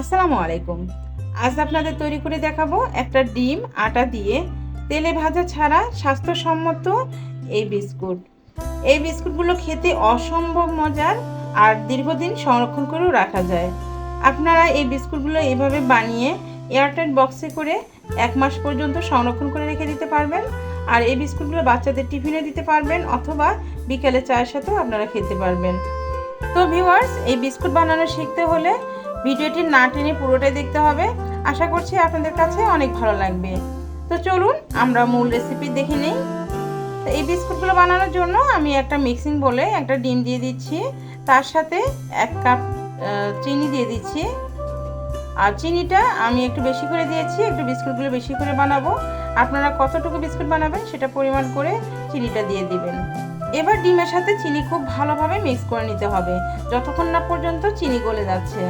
আসসালামু আলাইকুম। আজ আপনাদের তৈরি করে দেখাবো একটা ডিম, আটা দিয়ে তেলে ভাজা ছাড়া স্বাস্থ্যসম্মত এই বিস্কুট। এই বিস্কুটগুলো খেতে অসম্ভব মজার আর দীর্ঘদিন সংরক্ষণ করেও রাখা যায়। আপনারা এই বিস্কুটগুলো এভাবে বানিয়ে এয়ারটাইট বক্সে করে এক মাস পর্যন্ত সংরক্ষণ করে রেখে দিতে পারবেন। আর এই বিস্কুটগুলো বাচ্চাদের টিফিনে দিতে পারবেন অথবা বিকেলে চায়ের সাথেও আপনারা খেতে পারবেন। তো ভিউয়ার্স, এই বিস্কুট বানানো শিখতে হলে ভিডিওটি না টেনে পুরোটাই দেখতে হবে। আশা করছি আপনাদের কাছে অনেক ভালো লাগবে। তো চলুন, আমরা মূল রেসিপি দেখে নিই। তো এই বিস্কুটগুলো বানানোর জন্য আমি একটা মিক্সিং বলে একটা ডিম দিয়ে দিচ্ছি। তার সাথে এক কাপ চিনি দিয়ে দিচ্ছি। আর চিনিটা আমি একটু বেশি করে দিয়েছি, একটু বিস্কুটগুলো বেশি করে বানাবো। আপনারা কতটুকু বিস্কুট বানাবেন সেটা পরিমাণ করে চিনিটা দিয়ে দিবেন। এবার ডিমের সাথে চিনি খুব ভালোভাবে মিক্স করে নিতে হবে। যতক্ষণ না পর্যন্ত চিনি গলে যাচ্ছে।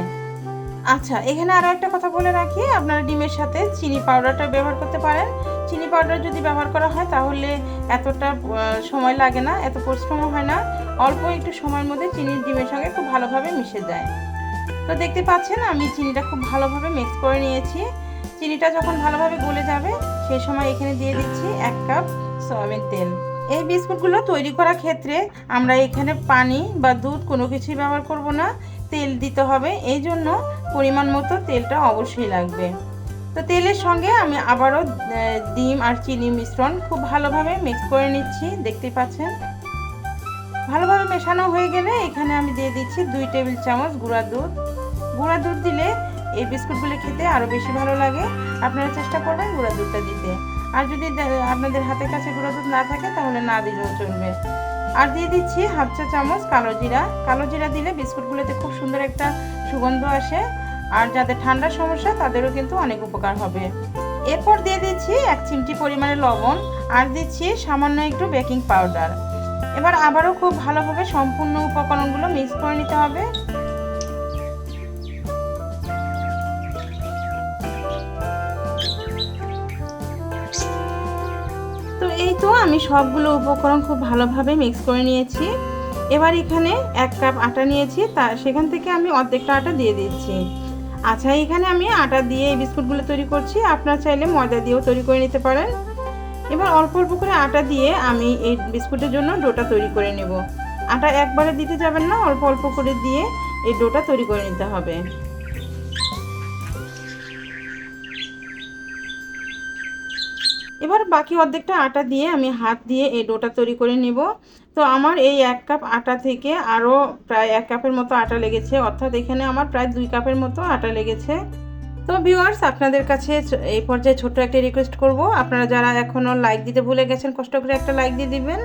আচ্ছা এখানে আরও একটা কথা বলে রাখি। আপনারা ডিমের সাথে চিনি পাউডারটা ব্যবহার করতে পারেন। চিনি পাউডার যদি ব্যবহার করা হয়, তাহলে এতটা সময় লাগে না, এত পরিশ্রম হয় না। অল্প একটু সময়ের মধ্যে চিনি ডিমের সঙ্গে খুব ভালোভাবে মিশে যায়। তো দেখতে পাচ্ছেন, আমি চিনিটা খুব ভালোভাবে মিক্স করে নিয়েছি। চিনিটা যখন ভালোভাবে গলে যাবে সেই সময় এখানে দিয়ে দিচ্ছি এক কাপ সয়াবিন তেল। এই বিস্কুটগুলো তৈরি করার ক্ষেত্রে আমরা এখানে পানি বা দুধ কোনো কিছুই ব্যবহার করব না। তেল দিতে হবে, এই জন্য পরিমাণ মতো তেলটা অবশ্যই লাগবে। তো তেলের সঙ্গে আমি আবারও ডিম আর চিনি মিশ্রণ খুব ভালোভাবে মিক্স করে নিচ্ছি দেখতে পাচ্ছেন। ভালোভাবে মেশানো হয়ে গেলে এখানে আমি দিয়ে দিচ্ছি দুই টেবিল চামচ গুঁড়া দুধ। গুঁড়া দুধ দিলে এই বিস্কুটগুলো খেতে আরও বেশি ভালো লাগে। আপনারা চেষ্টা করবেন গুঁড়া দুধটা দিতে। আর যদি আপনাদের হাতের কাছে গুঁড়া দুধ না থাকে, তাহলে না দিলেও চলবে। আর দিয়ে দিচ্ছি হাফ চা চামচ কালো জিরা। কালো জিরা দিলে বিস্কুটগুলোতে খুব সুন্দর একটা সুগন্ধ আসে। আর যাদের ঠান্ডার সমস্যা, তাদেরও কিন্তু অনেক উপকার হবে। এরপর দিয়ে দিচ্ছি এক চিমটি পরিমাণে লবণ আর দিচ্ছি সামান্য একটু বেকিং পাউডার। এবার আবারও খুব ভালোভাবে সম্পূর্ণ উপকরণগুলো মিক্স করে নিতে হবে। তো আমি সবগুলো উপকরণ খুব ভালোভাবে মিক্স করে নিয়েছি। এবার এখানে এক কাপ আটা নিয়েছি, তা সেখান থেকে আমি অর্ধেকটা আটা দিয়ে দিচ্ছি। আচ্ছা এখানে আমি আটা দিয়ে এই বিস্কুটগুলো তৈরি করছি, আপনারা চাইলে ময়দা দিয়েও তৈরি করে নিতে পারেন। এবার অল্প অল্প করে আটা দিয়ে আমি এই বিস্কুটের জন্য ডোটা তৈরি করে নেব। আটা একবারে দিতে যাবেন না, অল্প অল্প করে দিয়ে এই ডোটা তৈরি করে নিতে হবে। এবার বাকি অর্ধেকটা আটা দিয়ে আমি হাত দিয়ে এই ডোটা তৈরি করে নেব। তো আমার এই এক কাপ আটা থেকে আরও প্রায় এক কাপের মতো আটা লেগেছে, অর্থাৎ এখানে আমার প্রায় দুই কাপের মতো আটা লেগেছে। তো ভিউয়ার্স আপনাদের কাছে এই পর্যায়ে ছোট্ট একটা রিকোয়েস্ট করব। আপনারা যারা এখনও লাইক দিতে ভুলে গেছেন, কষ্ট করে একটা লাইক দিয়ে দিবেন।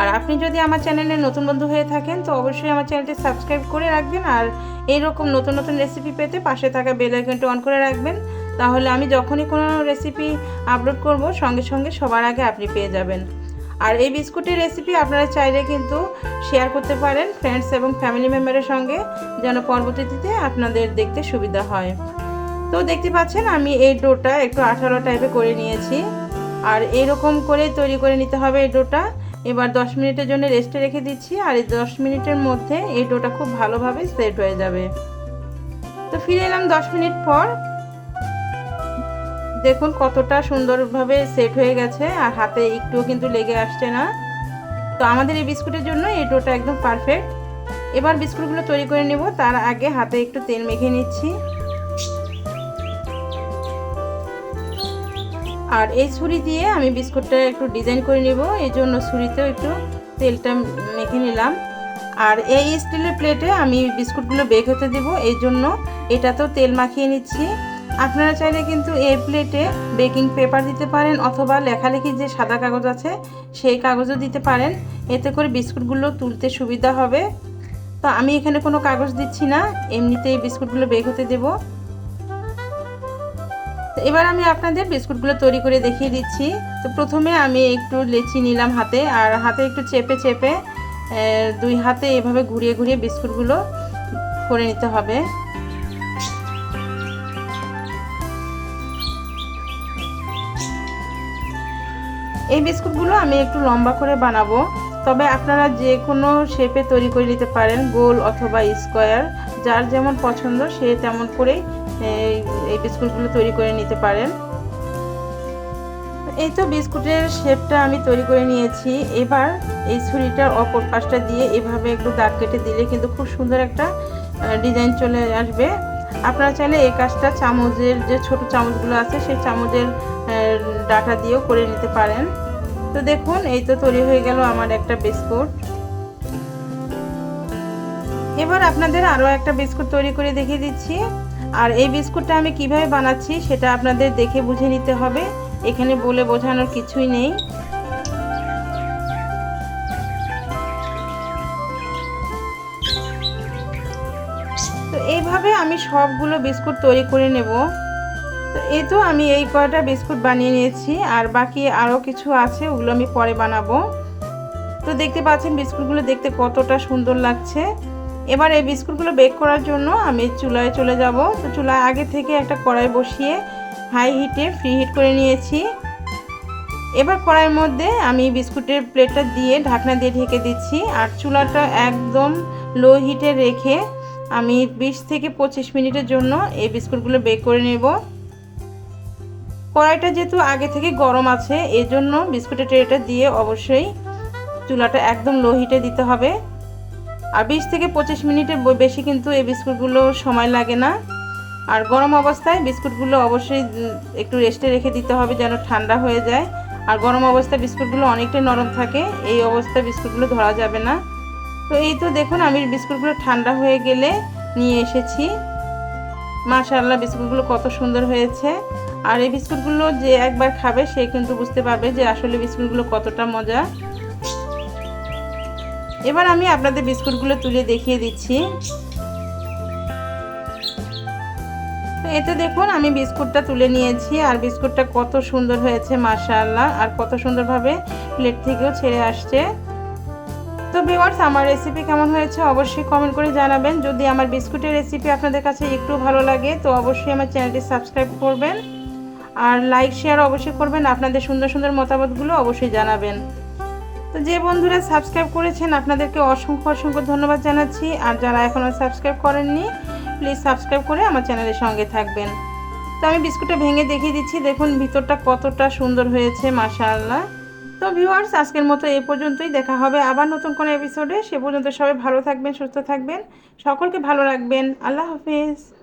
আর আপনি যদি আমার চ্যানেলে নতুন বন্ধু হয়ে থাকেন, তো অবশ্যই আমার চ্যানেলটি সাবস্ক্রাইব করে রাখবেন। আর এইরকম নতুন নতুন রেসিপি পেতে পাশে থাকা বেল আইকনটি অন করে রাখবেন। তাহলে আমি যখনই কোনো রেসিপি আপলোড করব, সঙ্গে সঙ্গে সবার আগে আপনি পেয়ে যাবেন। আর এই বিস্কুটের রেসিপি আপনারা চাইলে কিন্তু শেয়ার করতে পারেন ফ্রেন্ডস এবং ফ্যামিলি মেম্বারের সঙ্গে, যেন পরবর্তীতে আপনাদের দেখতে সুবিধা হয়। তো দেখতে পাচ্ছেন, আমি এই ডোটা একটু আঠালো টাইপে করে নিয়েছি। আর এইরকম করে তৈরি করে নিতে হবে এই ডোটা। এবার দশ মিনিটের জন্য রেস্টে রেখে দিচ্ছি। আর এই দশ মিনিটের মধ্যে এই ডোটা খুব ভালোভাবে সেট হয়ে যাবে। তো ফিরে এলাম দশ মিনিট পর। দেখুন কতটা সুন্দরভাবে সেট হয়ে গেছে, আর হাতে একটুও কিন্তু লেগে আসছে না। তো আমাদের এই বিস্কুটের জন্য এই ডোটা একদম পারফেক্ট এবার বিস্কুটগুলো তৈরি করে নেব, তার আগে হাতে একটু তেল মেখে নিচ্ছি। আর এই ছুরি দিয়ে আমি বিস্কুটটা একটু ডিজাইন করে নিব এই জন্য ছুরিতেও একটু তেলটা মেখে নিলাম। আর এই স্টিলের প্লেটে আমি বিস্কুটগুলো বেক হতে দেবো এই জন্য এটাতেও তেল মাখিয়ে নিচ্ছি। আপনারা চাইলে কিন্তু এই প্লেটে বেকিং পেপার দিতে পারেন অথবা লেখালেখি যে সাদা কাগজ আছে, সেই কাগজও দিতে পারেন। এতে করে বিস্কুটগুলো তুলতে সুবিধা হবে। তো আমি এখানে কোনো কাগজ দিচ্ছি না, এমনিতেই বিস্কুটগুলো বেক হতে দেবো। এবার আমি আপনাদের বিস্কুটগুলো তৈরি করে দেখিয়ে দিচ্ছি। তো প্রথমে আমি একটু লেচি নিলাম হাতে, আর হাতে একটু চেপে চেপে দুই হাতে এভাবে ঘুরিয়ে ঘুরিয়ে বিস্কুটগুলো করে নিতে হবে। এই বিস্কুটগুলো আমি একটু লম্বা করে বানাবো। তবে আপনারা যে কোনো শেপে তৈরি করে নিতে পারেন, গোল অথবা স্কোয়ার যার যেমন পছন্দ সে তেমন করেই এই বিস্কুটগুলো তৈরি করে নিতে পারেন। এই তো বিস্কুটের শেপটা আমি তৈরি করে নিয়েছি। এবার এই ছুরিটার অপর পাশটা দিয়ে এভাবে একটু দাগ কেটে দিলে কিন্তু খুব সুন্দর একটা ডিজাইন চলে আসবে। আপনারা চাইলে এই কাজটা চামচের যে ছোট চামচগুলো আছে, সেই চামচের ডাটা দিয়েও করে নিতে পারেন। তো দেখুন, এই তো তৈরি হয়ে গেল আমার একটা বিস্কুট। এবার আপনাদের আরও একটা বিস্কুট তৈরি করে দেখিয়ে দিচ্ছি। আর এই বিস্কুটটা আমি কীভাবে বানাচ্ছি সেটা আপনাদের দেখে বুঝে নিতে হবে। এখানে বলে বোঝানোর কিছুই নেই। তো এইভাবে আমি সবগুলো বিস্কুট তৈরি করে নেব। তো এই তো আমি এই কয়টা বিস্কুট বানিয়ে নিয়েছি, আর বাকি আরও কিছু আছে, ওগুলো আমি পরে বানাবো। তো দেখতে পাচ্ছেন বিস্কুটগুলো দেখতে কতটা সুন্দর লাগছে। এবার এই বিস্কুটগুলো বেক করার জন্য আমি চুলায় চলে যাব। তো চুলায় আগে থেকে একটা কড়াই বসিয়ে হাই হিটে ফ্রি হিট করে নিয়েছি। এবার কড়াইয়ের মধ্যে আমি বিস্কুটের প্লেটটা দিয়ে ঢাকনা দিয়ে ঢেকে দিচ্ছি, আর চুলাটা একদম লো হিটে রেখে আমি বিশ থেকে পঁচিশ মিনিটের জন্য এই বিস্কুটগুলো বেক করে নেব। কড়াইটা যেহেতু আগে থেকে গরম আছে, এজন্য বিস্কুটের ট্রেটা দিয়ে অবশ্যই চুলাটা একদম লো হিটে দিতে হবে। আর বিশ থেকে পঁচিশ মিনিটের বেশি কিন্তু এই বিস্কুটগুলো সময় লাগে না। আর গরম অবস্থায় বিস্কুটগুলো অবশ্যই একটু রেস্টে রেখে দিতে হবে যেন ঠান্ডা হয়ে যায়। আর গরম অবস্থায় বিস্কুটগুলো অনেকটাই নরম থাকে, এই অবস্থায় বিস্কুটগুলো ধরা যাবে না। তো এই তো দেখুন, আমি বিস্কুটগুলো ঠান্ডা হয়ে গেলে নিয়ে এসেছি। মাশাআল্লাহ, বিস্কুটগুলো কত সুন্দর হয়েছে। আর এই বিস্কুটগুলো যে একবার খাবে, সে কিন্তু বুঝতে পারবে যে আসলে বিস্কুটগুলো কতটা মজা। এবার আমি আপনাদের বিস্কুটগুলো তুলে দেখিয়ে দিচ্ছি। এতে দেখুন, আমি বিস্কুটটা তুলে নিয়েছি, আর বিস্কুটটা কত সুন্দর হয়েছে, মাশাআল্লাহ, আর কত সুন্দরভাবে প্লেট থেকেও ছেড়ে আসছে। তো ভিওয়ার্স আমার রেসিপি কেমন হয়েছে অবশ্যই কমেন্ট করে জানাবেন। যদি আমার বিস্কুটের রেসিপি আপনাদের কাছে একটু ভালো লাগে, তো অবশ্যই আমার চ্যানেলটি সাবস্ক্রাইব করবেন। আর লাইক শেয়ার অবশ্যই করবেন। আপনাদের সুন্দর সুন্দর মতামতগুলো অবশ্যই জানাবেন। তো যে বন্ধুরা সাবস্ক্রাইব করেছেন, আপনাদেরকে অসংখ্য অসংখ্য ধন্যবাদ জানাচ্ছি। আর যারা এখনও সাবস্ক্রাইব করেননি প্লিজ সাবস্ক্রাইব করে আমার চ্যানেলের সঙ্গে থাকবেন। তো আমি বিস্কুটটা ভেঙে দেখিয়ে দিচ্ছি। দেখুন ভিতরটা কতটা সুন্দর হয়েছে, মাশাআল্লাহ। তো ভিউয়ার্স আজকের মতো এই পর্যন্তই। দেখা হবে আবার নতুন কোনো এপিসোডে সে পর্যন্ত সবাই ভালো থাকবেন, সুস্থ থাকবেন। সকলকে ভালো রাখবেন। আল্লাহ হাফিজ।